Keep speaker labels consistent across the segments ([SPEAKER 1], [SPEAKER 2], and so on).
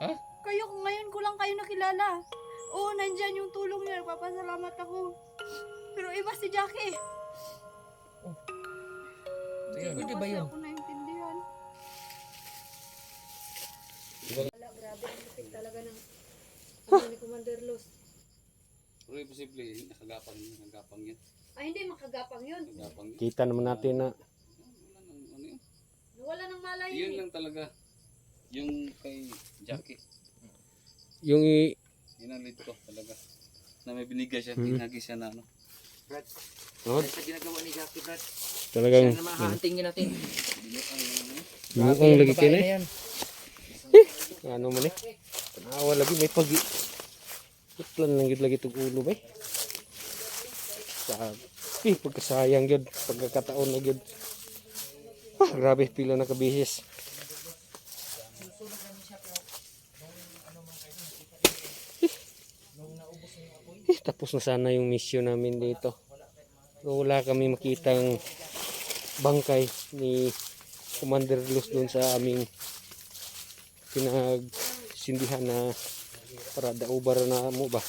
[SPEAKER 1] Ha?
[SPEAKER 2] Kayo, ngayon ko lang kayo nakilala. Oo, nandyan yung tulong niyo. Nagpapasalamat ako. Pero iba si Jackie.
[SPEAKER 3] Ayun,
[SPEAKER 2] Hindi
[SPEAKER 3] hindi
[SPEAKER 2] ko
[SPEAKER 3] ba
[SPEAKER 2] kasi
[SPEAKER 3] yun?
[SPEAKER 2] ako naintindihan. Wala, grabe ang lupit talaga ng ano ni Commander Los.
[SPEAKER 1] Pero posible, nakagapang yun, nakagapang yun.
[SPEAKER 2] Ay, hindi, makagapang yun.
[SPEAKER 1] Nakagapang yun.
[SPEAKER 4] Kita naman natin na
[SPEAKER 1] Wala nang, ano yun.
[SPEAKER 2] Nawala ng malay
[SPEAKER 1] Yun
[SPEAKER 2] yun.
[SPEAKER 1] lang talaga. Yung kay Jackie.
[SPEAKER 4] yung i-
[SPEAKER 1] Yun lead ko talaga. Na may binigay siya,
[SPEAKER 4] Mhm.
[SPEAKER 1] binagi siya na ano.
[SPEAKER 3] Brad, dahil sa ginagawa ni Jackie, Brad.
[SPEAKER 4] talagang
[SPEAKER 3] Siya naman hahantingin natin.
[SPEAKER 1] Yun, ano.
[SPEAKER 4] mukhang lagi
[SPEAKER 3] babae
[SPEAKER 4] kini.
[SPEAKER 3] na yan.
[SPEAKER 4] Ano man eh. Tanawa lagi may pag Putlan lang gid lagi tug ulo bay. Sabi, pagkasayang gyud, pagkakataon na gyud. Ah, grabe pila na kabihis. Eh, tapos na sana yung mission namin dito. Pero wala kami makitang bangkay ni Commander Luz doon sa aming pinagsindihan na para daubar na mo ba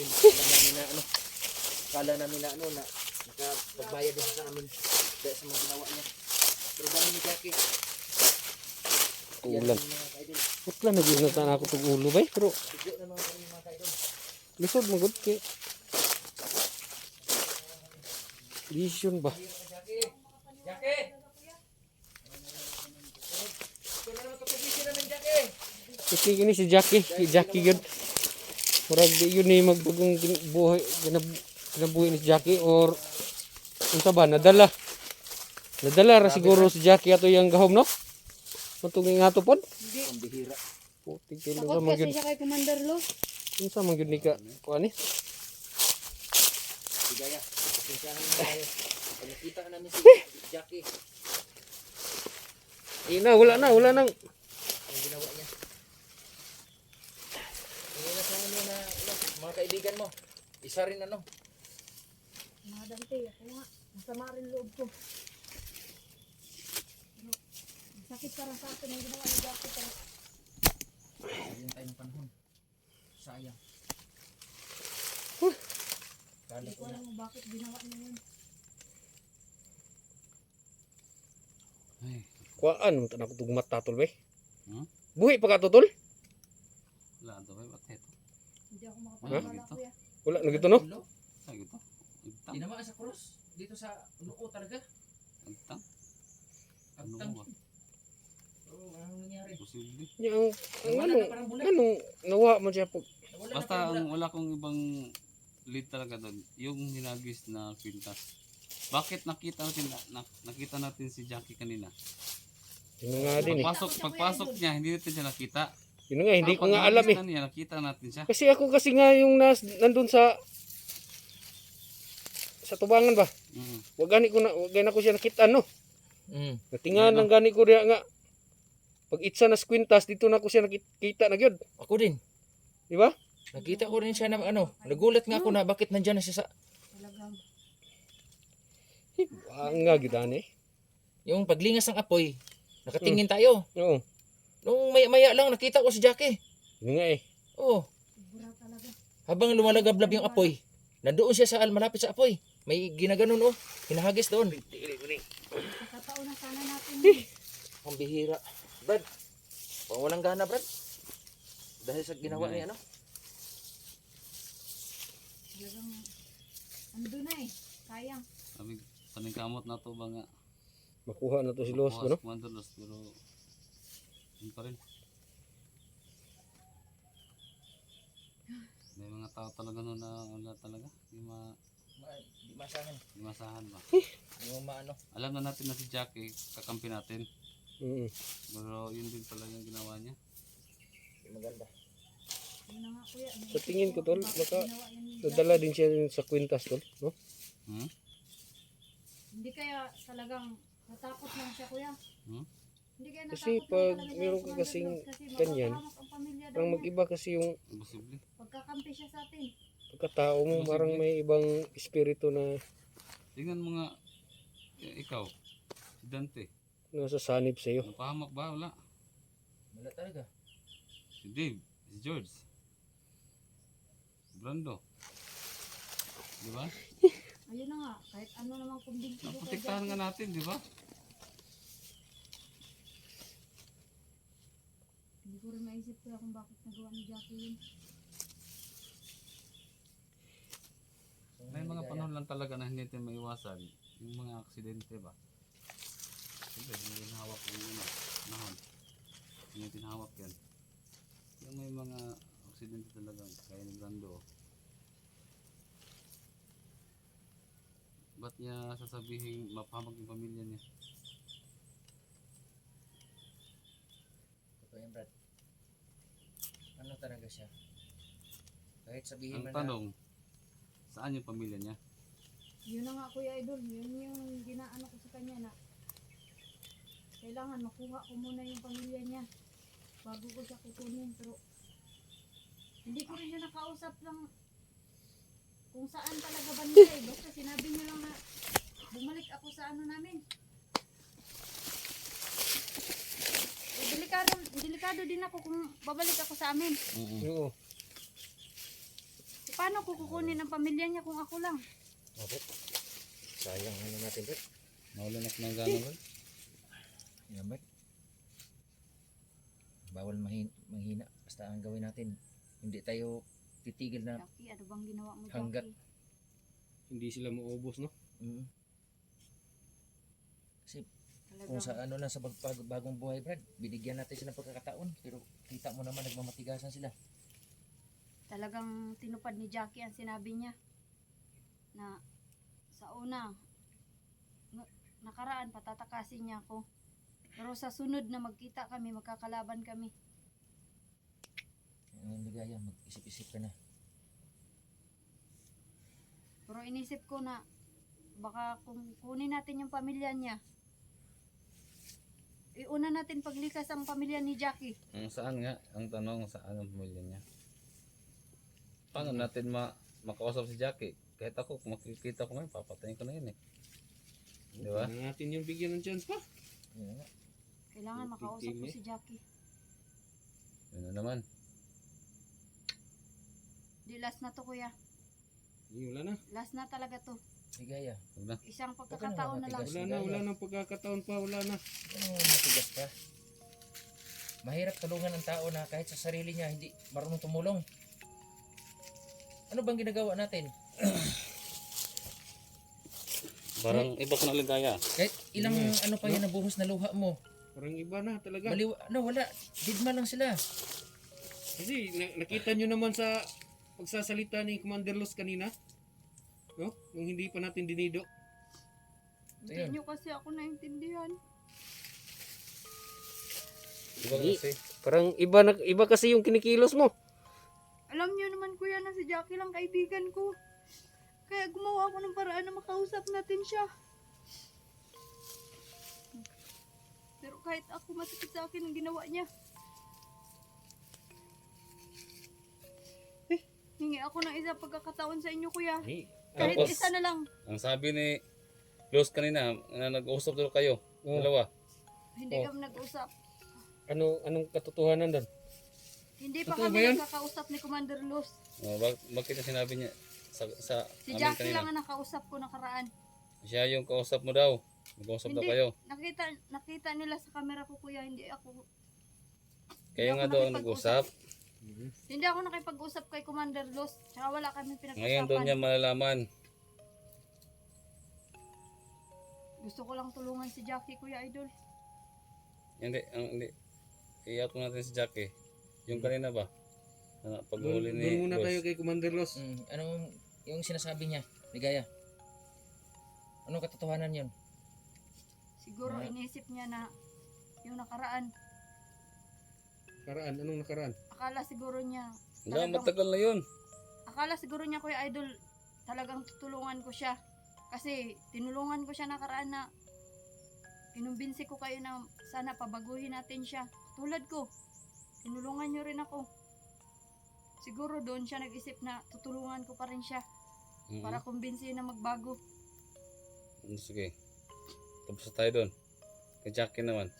[SPEAKER 3] alam namin na ano, kala namin na ano, na nakapagbayad din siya sa amin dahil sa mga ginawa niya. Dahil ni yan
[SPEAKER 4] ulan putla na na ako tug ulo bay pero lisod mo gud kay Vision ba?
[SPEAKER 3] Jackie!
[SPEAKER 4] Kasi kini si Jackie, si Jackie gyud. Murag di yun ni magbagong gin- buhay ginab kinabuhi ni si Jackie or unsa ba nadala. Nadala ra siguro si Jackie ato yang gahom no? Matungin nga to pod.
[SPEAKER 2] Hindi.
[SPEAKER 3] Ang bihira.
[SPEAKER 4] Putik kilo
[SPEAKER 2] Takot
[SPEAKER 4] ka man
[SPEAKER 2] kasi siya kay Commander Los.
[SPEAKER 4] Unsa man gyud ni ka kuan ni?
[SPEAKER 3] Pag nakita ka namin si Jackie,
[SPEAKER 4] Ina wala na, wala nang
[SPEAKER 3] ang ginawa niya. Hindi na sa ano na, ano, mga kaibigan mo. Isa rin ano.
[SPEAKER 2] Mga dante, ako nga. Masama rin loob ko. Sakit para sa akin ang ginawa ni Jackie. Pero,
[SPEAKER 3] Ayun tayo ng panahon. Sayang. Kala
[SPEAKER 2] hindi
[SPEAKER 3] ko
[SPEAKER 2] alam kung bakit ginawa niya yun.
[SPEAKER 1] Ay,
[SPEAKER 4] kuan mo tanako tug mata tol bay.
[SPEAKER 1] Hmm?
[SPEAKER 4] Buhi pa ka to, tol?
[SPEAKER 1] wala ito ba? Ba't ito?
[SPEAKER 2] Hindi ako makapaniwala
[SPEAKER 1] Huh?
[SPEAKER 2] kuya.
[SPEAKER 4] Wala na gito no?
[SPEAKER 3] Ulo.
[SPEAKER 1] Ay, ito. Agtang.
[SPEAKER 3] Tinamaan sa cross. Dito sa noo talaga.
[SPEAKER 1] Agtang. Ano
[SPEAKER 3] Agtang.
[SPEAKER 1] ba?
[SPEAKER 3] Oo, anong nangyari?
[SPEAKER 1] Posible.
[SPEAKER 4] Yang ang
[SPEAKER 3] Wala
[SPEAKER 4] ano, ano nawa man siya po.
[SPEAKER 1] Basta ang wala kong ibang lead talaga doon. Yung hinagis na kwintas. Bakit nakita natin na, nakita natin si Jackie kanina?
[SPEAKER 4] Yun nga din eh.
[SPEAKER 1] Pagpasok, pagpasok niya, hindi natin siya nakita.
[SPEAKER 4] Yun nga, hindi
[SPEAKER 1] Ang
[SPEAKER 4] ko nga alam eh.
[SPEAKER 1] na niya, nakita natin siya.
[SPEAKER 4] Kasi ako kasi nga yung nas, nandun sa sa tubangan ba?
[SPEAKER 1] Mm.
[SPEAKER 4] Wag gani ko na wag gani ko siya nakita no.
[SPEAKER 3] Mm.
[SPEAKER 4] Natingan ng gani ko diya nga. Pag itsa na squintas dito na ko siya nakita na gyud,
[SPEAKER 3] Ako din.
[SPEAKER 4] di ba?
[SPEAKER 3] Nakita ko rin siya na ano. Nagulat nga ako na bakit nandyan na siya sa...
[SPEAKER 2] Talagang,
[SPEAKER 4] Ang nga gyud ani.
[SPEAKER 3] Yung paglingas ng apoy. Nakatingin tayo.
[SPEAKER 4] Oo.
[SPEAKER 3] Nung maya-maya lang nakita ko si Jackie.
[SPEAKER 4] Yun nga eh.
[SPEAKER 3] Oo. Habang lumalagablab yung apoy. Nandoon siya sa malapit sa apoy. May ginaganon oh. Hinahagis doon.
[SPEAKER 2] Kakataon na sana natin.
[SPEAKER 3] Ang bihira. Brad. Pang walang gana, Brad. Dahil sa ginawa
[SPEAKER 1] Hindi.
[SPEAKER 3] niya, ano?
[SPEAKER 2] Talagang, ando na eh. Sayang.
[SPEAKER 1] Sabi, paningkamot na to ba nga?
[SPEAKER 4] Makuha na to si Los,
[SPEAKER 1] Makuha
[SPEAKER 4] ano?
[SPEAKER 1] si Commander Los, pero yun pa rin. May mga tao talaga no na wala talaga. Di, ma,
[SPEAKER 3] Di masahan.
[SPEAKER 1] di masahan ba?
[SPEAKER 3] Di mo maano.
[SPEAKER 1] Alam na natin na si Jackie, kakampi natin.
[SPEAKER 4] Mm.
[SPEAKER 1] Pero yun din pala yung ginawa niya.
[SPEAKER 3] Maganda.
[SPEAKER 4] Sa tingin ko tol, baka nadala din siya sa kwintas tol, no?
[SPEAKER 1] Hmm?
[SPEAKER 2] Hindi kaya talagang natakot lang siya kuya.
[SPEAKER 1] Hmm?
[SPEAKER 2] Hindi kaya
[SPEAKER 4] Kasi pag meron ka kasing
[SPEAKER 2] mapapahamak ang
[SPEAKER 4] mag-iba kasi yung
[SPEAKER 1] Imposible.
[SPEAKER 2] Pagkakampi siya sa atin.
[SPEAKER 4] pagkatao mo, parang may ibang espiritu na
[SPEAKER 1] Tingnan mo nga, eh, ikaw, si Dante.
[SPEAKER 4] Nasasanib sa iyo.
[SPEAKER 1] Napahamak ba? Wala.
[SPEAKER 3] Wala talaga.
[SPEAKER 1] Si Dave. Si George. Si Brando. Di ba?
[SPEAKER 2] Ayun na nga, kahit ano namang kumbinsi ko kay
[SPEAKER 1] Naprotektahan nga natin, di ba?
[SPEAKER 2] Hindi ko rin maisip ko kung bakit nagawa ni Jackie yun.
[SPEAKER 1] May mga panahon lang talaga na hindi natin maiwasan. Yung mga aksidente ba? Siyempre, hindi hawak yung ano, nahon. Hindi natin hawak yan. Yung may mga aksidente talaga, kaya ni Brando. Ba't niya sasabihin mapahamag yung pamilya niya?
[SPEAKER 3] Totoo yan, Brad. Ano talaga siya? Kahit sabihin
[SPEAKER 1] Ang
[SPEAKER 3] man
[SPEAKER 1] tanong, saan yung pamilya niya?
[SPEAKER 2] Yun na nga Kuya Idol, yun yung ginaano ko sa kanya na kailangan makuha ko muna yung pamilya niya bago ko siya kukunin pero hindi ko rin siya nakausap lang kung saan talaga banda eh. Basta sinabi niya lang na bumalik ako sa ano namin. Eh, delikado, delikado din ako kung babalik ako sa amin.
[SPEAKER 4] Oo.
[SPEAKER 2] Paano ko kukunin ang pamilya niya kung ako lang?
[SPEAKER 3] Opo. Sayang ano natin, Brad.
[SPEAKER 1] Maulan ako ng gano'n
[SPEAKER 3] Brad. Bawal mahin manghina. Basta ang gawin natin. Hindi tayo titigil na.
[SPEAKER 2] Jackie, ano bang ginawa mo,
[SPEAKER 3] Hanggat-
[SPEAKER 2] Jackie?
[SPEAKER 4] Hindi sila maubos, no?
[SPEAKER 3] Mm. Kasi
[SPEAKER 2] Talagang,
[SPEAKER 3] kung sa ano na sa bag, bag- bagong buhay, Brad, binigyan natin sila ng pagkakataon. Pero kita mo naman nagmamatigasan sila.
[SPEAKER 2] talagang tinupad ni Jackie ang sinabi niya na sa una na- nakaraan patatakasin niya ako pero sa sunod na magkita kami magkakalaban kami
[SPEAKER 3] Ang ligaya, mag-isip-isip ka na.
[SPEAKER 2] pero inisip ko na baka kung kunin natin yung pamilya niya iuna natin paglikas ang pamilya ni Jackie
[SPEAKER 1] Ang saan nga? Ang tanong, saan ang pamilya niya? Paano natin ma makausap si Jackie? Kahit ako, kung makikita ko ngayon, papatayin ko na yun eh. Di ba?
[SPEAKER 4] Kailangan natin yung bigyan ng chance pa.
[SPEAKER 3] Nga.
[SPEAKER 2] Kailangan
[SPEAKER 4] Yung
[SPEAKER 2] makausap ko
[SPEAKER 4] tigil,
[SPEAKER 2] si Jackie
[SPEAKER 1] na naman.
[SPEAKER 2] di last na to kuya
[SPEAKER 4] Hindi, wala na.
[SPEAKER 2] last na talaga to
[SPEAKER 3] Ligaya.
[SPEAKER 1] Huwag na.
[SPEAKER 2] isang
[SPEAKER 3] ka
[SPEAKER 2] pagkakataon na lang.
[SPEAKER 4] Wala na, wala na pagkakataon pa, wala na.
[SPEAKER 3] Ano matigas ka? Mahirap tulungan ang tao na kahit sa sarili niya hindi marunong tumulong. Ano bang ginagawa natin?
[SPEAKER 1] Parang iba ko na ligaya.
[SPEAKER 3] Kahit ilang ano pa yan nabuhos na luha mo.
[SPEAKER 4] Parang iba na talaga.
[SPEAKER 3] Baliw, ano wala. Didma lang sila.
[SPEAKER 4] Kasi na- nakita nyo naman sa pagsasalita ni Commander Los kanina. No? Yung hindi pa natin dinido.
[SPEAKER 2] hindi
[SPEAKER 3] Ayun.
[SPEAKER 2] nyo kasi ako naintindihan
[SPEAKER 1] Iba kasi.
[SPEAKER 4] Parang iba, na, iba kasi yung kinikilos mo.
[SPEAKER 2] Alam niyo naman kuya na si Jackie lang kaibigan ko. Kaya gumawa ako ng paraan na makausap natin siya. Pero kahit ako masakit sa akin ang ginawa niya. Eh, Hingi ako ng isa pagkakataon sa inyo kuya.
[SPEAKER 4] Hey,
[SPEAKER 2] Kahit
[SPEAKER 1] Tapos,
[SPEAKER 2] isa na lang.
[SPEAKER 1] ang sabi ni Los kanina, na nag-usap daw kayo.
[SPEAKER 4] Oh.
[SPEAKER 1] Dalawa.
[SPEAKER 2] Hindi
[SPEAKER 4] Oh.
[SPEAKER 2] kami nag-usap.
[SPEAKER 4] ano, anong katotohanan doon?
[SPEAKER 2] Hindi pa
[SPEAKER 4] Totoo
[SPEAKER 2] kami
[SPEAKER 4] ba yan?
[SPEAKER 2] nakakausap ni Commander Luz.
[SPEAKER 1] Oh, bak- bakit yung sinabi niya sa, sa
[SPEAKER 2] Si
[SPEAKER 1] amin
[SPEAKER 2] Jackie
[SPEAKER 1] kanina?
[SPEAKER 2] lang ang nakausap ko nakaraan.
[SPEAKER 1] Siya yung kausap mo daw. Nag-usap daw kayo.
[SPEAKER 2] Nakita nakita nila sa camera ko kuya, hindi ako
[SPEAKER 1] Kayo
[SPEAKER 2] Hindi
[SPEAKER 1] nga daw nag-usap.
[SPEAKER 2] Hindi ako nakipag-usap kay Commander Los. Tsaka wala kami pinag-usapan.
[SPEAKER 1] Ngayon doon niya malalaman.
[SPEAKER 2] Gusto ko lang tulungan si Jackie, Kuya Idol.
[SPEAKER 1] Hindi, ang hindi. Iyak natin si Jackie. Yung kanina ba? Na
[SPEAKER 4] Doon,
[SPEAKER 1] paghuli ni
[SPEAKER 4] doon muna
[SPEAKER 1] Los.
[SPEAKER 4] tayo kay Commander Los.
[SPEAKER 3] Mm, anong yung sinasabi niya? Ligaya. Anong katotohanan yun?
[SPEAKER 2] Siguro
[SPEAKER 3] Ah.
[SPEAKER 2] inisip niya na yung nakaraan.
[SPEAKER 4] Karaan, anong nakaraan?
[SPEAKER 2] Akala siguro niya,
[SPEAKER 1] Wala,
[SPEAKER 2] talagang-
[SPEAKER 1] matagal na yun.
[SPEAKER 2] akala siguro niya Kuya Idol, talagang tutulungan ko siya. Kasi tinulungan ko siya nakaraan na kinumbinsi ko kayo na sana pabaguhin natin siya. Tulad ko, tinulungan niyo rin ako. Siguro doon siya nag-isip na tutulungan ko pa rin siya
[SPEAKER 1] Mhm.
[SPEAKER 2] para kumbinsihin na magbago.
[SPEAKER 1] Sige. Tapos na tayo doon. Kay Jackie naman.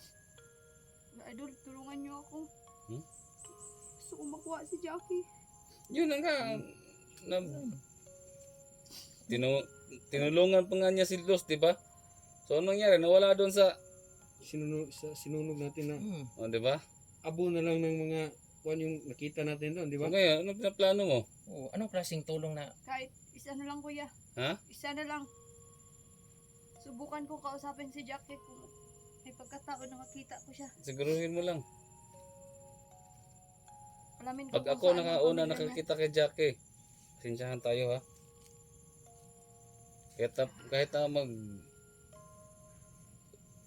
[SPEAKER 2] Idol, tulungan niyo ako.
[SPEAKER 1] Hmm?
[SPEAKER 2] Gusto ko makuha si Jackie.
[SPEAKER 1] Yun na nga. Na, tinu, tinulungan pa nga niya si Los, di ba? So anong nangyari? Nawala doon sa,
[SPEAKER 4] Sinunog, sa, sinunog natin na
[SPEAKER 3] Hmm.
[SPEAKER 1] oh, di ba?
[SPEAKER 4] abo na lang ng mga kuan yung nakita natin doon, di
[SPEAKER 1] So
[SPEAKER 4] ba?
[SPEAKER 1] ngayon, ano pinaplano mo?
[SPEAKER 3] Oh, anong klaseng tulong na
[SPEAKER 2] Kahit isa na lang kuya.
[SPEAKER 1] Ha?
[SPEAKER 2] Isa na lang. Subukan ko kausapin si Jackie kung may pagkataon na makita ko siya.
[SPEAKER 1] Siguruhin mo lang.
[SPEAKER 2] Alamin ko
[SPEAKER 1] Pag ako nakauna nakakita kay Jackie, pasensyahan tayo ha. Kahit, na- kahit na mag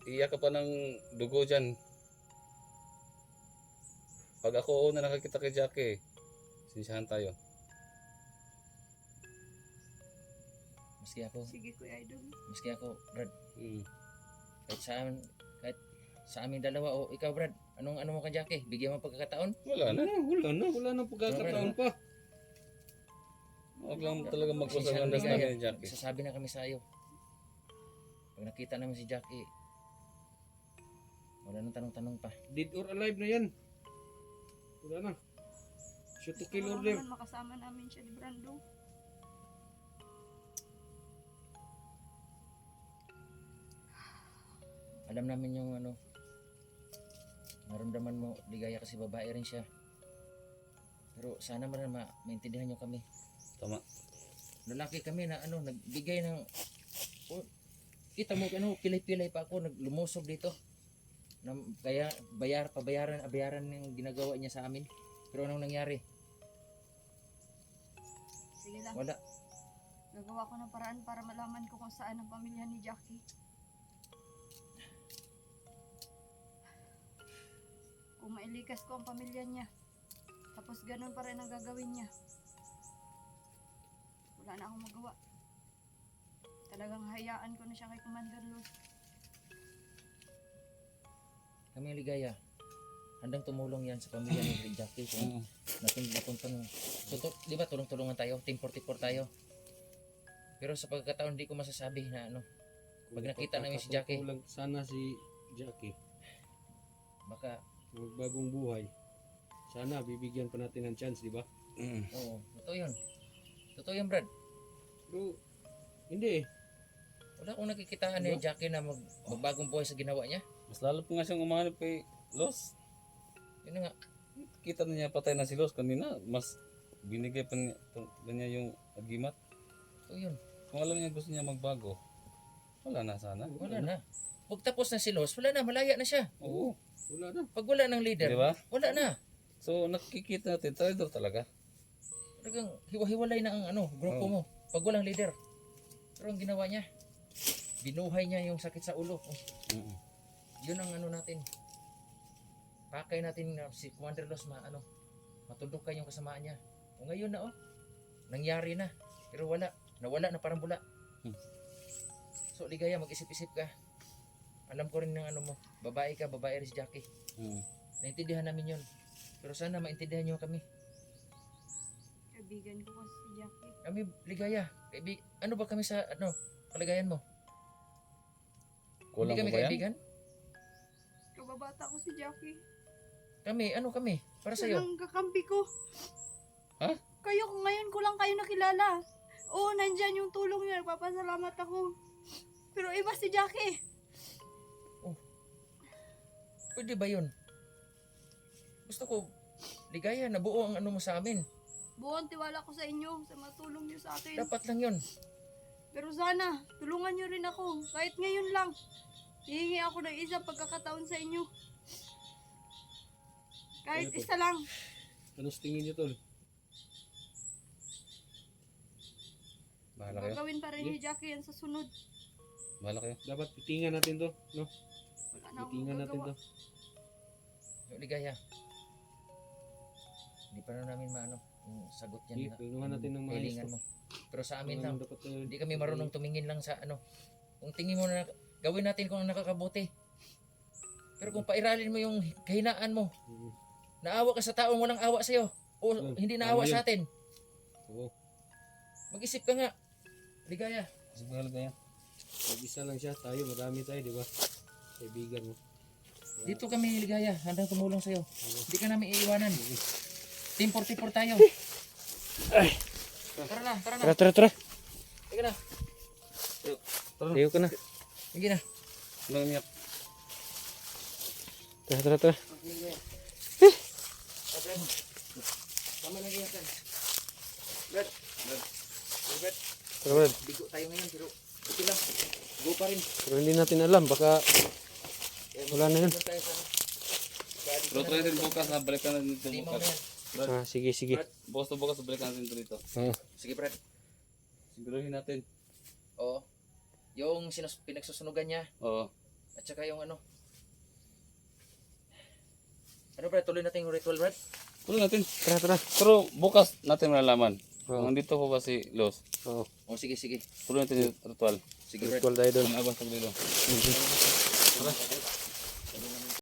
[SPEAKER 1] iyak ka pa ng dugo dyan. Pag ako una nakakita kay Jackie, pasensyahan tayo.
[SPEAKER 3] Maski ako,
[SPEAKER 2] Sige kuya idol.
[SPEAKER 3] maski ako, Brad,
[SPEAKER 1] Hmm.
[SPEAKER 3] kahit sa amin, kahit sa amin dalawa o ikaw Brad, anong ano mo kay Jackie? Bigyan mo pagkakataon?
[SPEAKER 1] Wala na.
[SPEAKER 4] Wala, na, wala na pagkakataon pa.
[SPEAKER 1] Huwag lang talaga ng
[SPEAKER 3] na,
[SPEAKER 1] understanding
[SPEAKER 3] Ligaya.
[SPEAKER 1] ni Jackie.
[SPEAKER 3] Sasabi na kami sa iyo. Pag nakita namin si Jackie, wala nang tanong-tanong pa.
[SPEAKER 4] Dead or alive na yan. Wala na. Shoot to kill
[SPEAKER 2] Wala
[SPEAKER 4] order.
[SPEAKER 2] naman makasama namin siya ni Brando.
[SPEAKER 3] Alam namin yung ano, naramdaman mo, ligaya kasi babae rin siya. Pero sana man ma maintindihan nyo kami.
[SPEAKER 1] Tama.
[SPEAKER 3] Lalaki kami na ano, nagbigay ng, oh, kita mo ano, pilay-pilay pa ako, naglumusob dito. Na, kaya bayar, pabayaran, abayaran yung ginagawa niya sa amin. Pero anong nangyari?
[SPEAKER 2] Sige lang.
[SPEAKER 3] Wala.
[SPEAKER 2] Gagawa ko ng paraan para malaman ko kung saan ang pamilya ni Jackie. Mailikas ko ang pamilya niya, tapos ganun pa rin ang gagawin niya. Wala na akong magawa. Talagang hayaan ko na siya kay Commander Luz.
[SPEAKER 3] Kami ligaya. Handang tumulong yan sa pamilya ni Jackie. Kung
[SPEAKER 1] Mm.
[SPEAKER 3] natin napunta ng Tutu- di ba tulong-tulungan tayo team 44 tayo pero sa pagkakataon di ko masasabi na ano Pag nakita namin si Jackie.
[SPEAKER 4] Sana si Jackie.
[SPEAKER 3] baka
[SPEAKER 4] Magbagong buhay. Sana bibigyan pa natin ng chance, di ba?
[SPEAKER 1] Mm.
[SPEAKER 3] oo totoo yun totoo yun Brad
[SPEAKER 4] Pero, hindi eh.
[SPEAKER 3] wala akong nakikitaan ni Jackie na mag, magbagong buhay sa ginawa niya
[SPEAKER 1] Mas lalo pa nga siyang umahanap kay Los.
[SPEAKER 3] yun na nga
[SPEAKER 1] Kita na niya patay na si Los kanina. Mas binigay pa niya, pa niya yung agimat.
[SPEAKER 3] totoo yun
[SPEAKER 1] Kung alam niya gusto niya magbago, wala na sana.
[SPEAKER 3] wala na pag tapos na si Los wala na malaya na siya
[SPEAKER 1] Oo.
[SPEAKER 4] Wala na.
[SPEAKER 3] pag wala ng leader
[SPEAKER 1] Di ba?
[SPEAKER 3] wala na
[SPEAKER 1] So nakikita natin, traitor talaga.
[SPEAKER 3] talagang hiwa-hiwalay na ang ano grupo
[SPEAKER 1] Oo.
[SPEAKER 3] mo pag walang leader pero ang ginawa niya binuhay niya yung sakit sa ulo Oh,
[SPEAKER 1] Mm.
[SPEAKER 3] yun ang ano natin pakay natin na si Commander Los ma ano matundok yung kasamaan niya o ngayon na oh nangyari na pero wala nawala na parang bula
[SPEAKER 1] Hmm.
[SPEAKER 3] so ligaya mag-isip-isip ka alam ko rin ng ano mo babae ka babae rin si Jackie
[SPEAKER 1] Mm.
[SPEAKER 3] naintindihan namin yun pero sana maintindihan niyo kami
[SPEAKER 2] Kaibigan ko kasi si Jackie.
[SPEAKER 3] kami ligaya kaibig ano ba kami sa ano kalagayan mo
[SPEAKER 1] Kulang
[SPEAKER 3] hindi kami
[SPEAKER 1] pa ba yan?
[SPEAKER 3] kaibigan
[SPEAKER 2] Kababata ko si Jackie.
[SPEAKER 3] kami ano kami para sa iyo
[SPEAKER 2] Siya lang kakampi ko.
[SPEAKER 1] Ha?
[SPEAKER 2] Kayo, ngayon ko lang kayo nakilala. Oo, nandyan yung tulong niyo. Nagpapasalamat ako. Pero iba si Jackie.
[SPEAKER 3] Pwede ba yun gusto ko ligaya nabuo ang ano mo sa amin
[SPEAKER 2] Buong tiwala ko sa inyo sa matulong niyo sa akin.
[SPEAKER 3] dapat lang yun
[SPEAKER 2] Pero sana, tulungan niyo rin ako. Kahit ngayon lang. Hihingi ako ng isang pagkakataon sa inyo. Kahit
[SPEAKER 4] Ano to?
[SPEAKER 2] isa lang.
[SPEAKER 4] Ano sa tingin niyo, tol?
[SPEAKER 1] Bahala kayo.
[SPEAKER 2] Gagawin pa rin ni Jackie yan sa sunod.
[SPEAKER 1] Bahala kayo.
[SPEAKER 4] Dapat titingan natin to, no? Titingan natin to.
[SPEAKER 3] Yung ligaya. Hindi pa na namin maano yung sagot yan.
[SPEAKER 4] Tulungan natin ng to.
[SPEAKER 3] mo. Pero sa amin lang,
[SPEAKER 4] uh,
[SPEAKER 3] hindi kami marunong tumingin lang sa ano. Kung tingin mo na gawin natin kung ang nakakabuti. Pero kung pairalin mo yung kahinaan mo, naawa ka sa taong walang awa sa'yo, o
[SPEAKER 4] Mm,
[SPEAKER 3] hindi naawa sa atin, mag-isip ka nga. Ligaya.
[SPEAKER 1] Kasi bahala kayo.
[SPEAKER 4] Mag-isa lang siya, tayo, marami tayo, di ba? Kaibigan mo.
[SPEAKER 3] Dito kami ligaya, handang tumulong sa'yo. Hindi ka namin iiwanan. Team 44 tayo. Tara na, tara na.
[SPEAKER 4] Tara, tara, tara.
[SPEAKER 3] Sige na.
[SPEAKER 4] Tayo ka na.
[SPEAKER 3] Sige na.
[SPEAKER 1] Umiyak?
[SPEAKER 4] Tara, tara, tara.
[SPEAKER 3] Tama iyakan. Brad. Brad. Brad.
[SPEAKER 4] Tara, Brad.
[SPEAKER 3] Bigo tayo ngayon pero okay lang. Go pa rin.
[SPEAKER 4] Pero hindi natin alam, baka Wala na yun.
[SPEAKER 1] Pero try
[SPEAKER 3] na-
[SPEAKER 1] din bukas na balikan natin dito bukas.
[SPEAKER 4] Ah, sige, sige.
[SPEAKER 1] Bukas to bukas balikan natin ito dito.
[SPEAKER 4] Oo.
[SPEAKER 3] Sige Brad.
[SPEAKER 1] Siguruhin natin.
[SPEAKER 3] Oo. Yung sinus pinagsusunugan niya
[SPEAKER 1] Oo.
[SPEAKER 3] at saka yung ano. Ano Brad, tuloy natin yung ritual Brad.
[SPEAKER 1] Tuloy natin.
[SPEAKER 4] Tara, tara.
[SPEAKER 1] Pero bukas natin malalaman.
[SPEAKER 4] Oo.
[SPEAKER 1] Kung nandito ko ba si Los.
[SPEAKER 4] Oo.
[SPEAKER 3] O sige, sige.
[SPEAKER 1] Tuloy natin yung ritual.
[SPEAKER 3] Sige Brad.
[SPEAKER 4] Ritual tayo doon.
[SPEAKER 1] Ang abas paglilo.
[SPEAKER 4] Mhm.